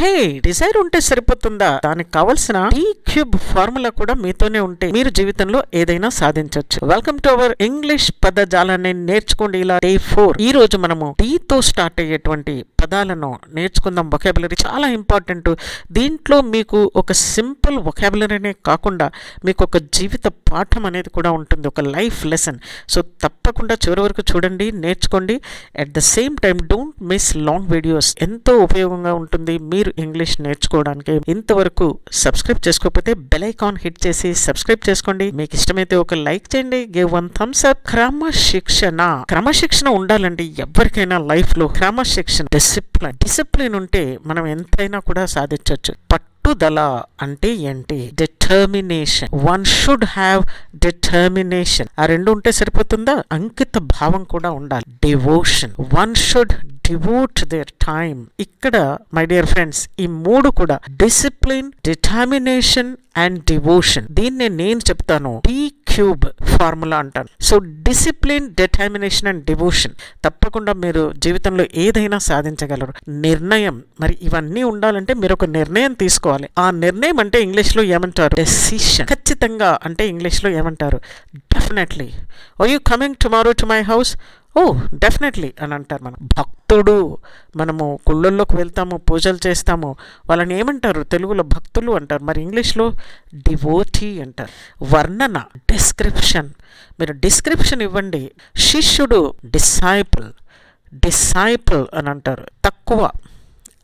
హే Dzire ఉంటే సరిపోతుందా? దానికి కావలసిన టీ క్యూబ్ ఫార్ములా కూడా మీతోనే ఉంటే మీరు జీవితంలో ఏదైనా సాధించవచ్చు వెల్కమ్ టు అవర్ ఇంగ్లీష్ పదజాలాన్ని నేర్చుకోండి. ఇలా డే ఫోర్ ఈ రోజు మనము టీ తో స్టార్ట్ అయ్యేటువంటి పదాలను నేర్చుకుందాం. వొకాబులరీ చాలా ఇంపార్టెంట్ దీంట్లో మీకు ఒక సింపుల్ వొకాబులరీనే కాకుండా మీకు ఒక జీవిత పాఠం అనేది కూడా ఉంటుంది. ఒక లైఫ్ లెసన్ సో తప్పకుండా చివరి వరకు చూడండి నేర్చుకోండి. At the same time don't miss long videos ఎంతో ఉపయోగంగా ఉంటుంది. మీరు ఇంగ్లీష్ నేర్చుకోవడానికి ఇంతవరకు సబ్స్క్రైబ్ చేసుకోకపోతే బెల్ ఐకాన్ హిట్ చేసి సబ్స్క్రైబ్ చేసుకోండి. మీకు ఇష్టమైతే ఒక లైక్ చేయండి. Give one thumbs up. క్రమశిక్షణ. క్రమశిక్షణ ఉండాలండి ఎవరికైనా లైఫ్లో క్రమశిక్షణ. డిసిప్లిన్. డిసిప్లిన్ ఉంటే మనం ఎంతైనా కూడా సాధించవచ్చు పట్టుదల అంటే ఏంటి? Determination. One should have determination. ఆ రెండు ఉంటే సరిపోతుందా? అంకిత భావం కూడా ఉండాలి. Devotion. One should devote their time ఇక్కడ మై డియర్ ఫ్రెండ్స్ ఈ మూడు కూడా డిసిప్లిన్ డిటర్మినేషన్ అండ్ డివోషన్ దీన్ని నేను చెప్తాను. టీ క్యూబ్ ఫార్ములా అంటాను. So discipline determination and devotion తప్పకుండా మీరు జీవితంలో ఏదైనా సాధించగలరు. నిర్ణయం. మరి ఇవన్నీ ఉండాలంటే మీరు ఒక నిర్ణయం తీసుకోవాలి. ఆ నిర్ణయం అంటే ఇంగ్లీష్లో ఏమంటారు? డెసిషన్ ఖచ్చితంగా అంటే ఇంగ్లీష్లో ఏమంటారు? Definitely oh you coming tomorrow to my house oh definitely అని అంటారు మనం. భక్తుడు మనము గుళ్ళల్లోకి వెళ్తాము పూజలు చేస్తాము వాళ్ళని ఏమంటారు? తెలుగులో భక్తులు అంటారు. మరి ఇంగ్లీష్లో డివోటీ అంటారు. వర్ణన డిస్క్రిప్షన్. మీరు డిస్క్రిప్షన్ ఇవ్వండి. శిష్యుడు డిసైపుల్ డిసైపుల్ అని అంటారు. తక్కువ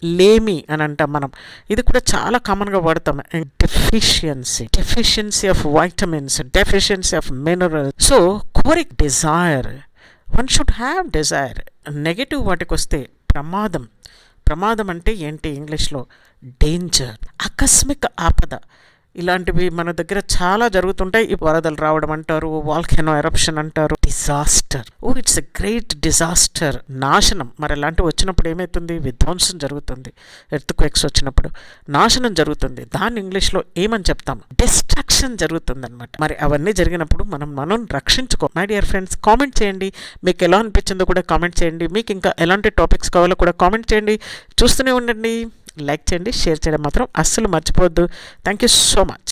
లేమి అని అంటాం మనం. ఇది కూడా చాలా కామన్గా వాడతాం. Deficiency deficiency of vitamins deficiency of mineral so కోరిక్ desire one should have desire negative వాటికి వస్తే ప్రమాదం. ప్రమాదం అంటే ఏంటి ఇంగ్లీష్లో డేంజర్ ఆకస్మిక ఆపద. ఇలాంటివి మన దగ్గర చాలా జరుగుతుంటాయి. ఈ వరదలు రావడం అంటారు వాల్కెనో ఎరప్షన్ అంటారు. Disaster oh it's a great disaster నాశనం. మరి అలాంటివి వచ్చినప్పుడు ఏమవుతుంది విధ్వంసం జరుగుతుంది. ఎర్త్ క్వేక్స్ వచ్చినప్పుడు నాశనం జరుగుతుంది. దాన్ని ఇంగ్లీష్లో ఏమని చెప్తాం? డిస్ట్రాక్షన్ రక్షణ జరుగుతుందనమాట మరి అవన్నీ జరిగినప్పుడు మనం మనం రక్షించుకో మై డియర్ ఫ్రెండ్స్ కామెంట్ చేయండి. మీకు ఎలా అనిపించిందో కూడా కామెంట్ చేయండి. మీకు ఇంకా ఎలాంటి టాపిక్స్ కావాలో కూడా కామెంట్ చేయండి. చూస్తూనే ఉండండి. లైక్ చేయండి. షేర్ చేయడం మాత్రం అస్సలు మర్చిపోవద్దు. Thank you so much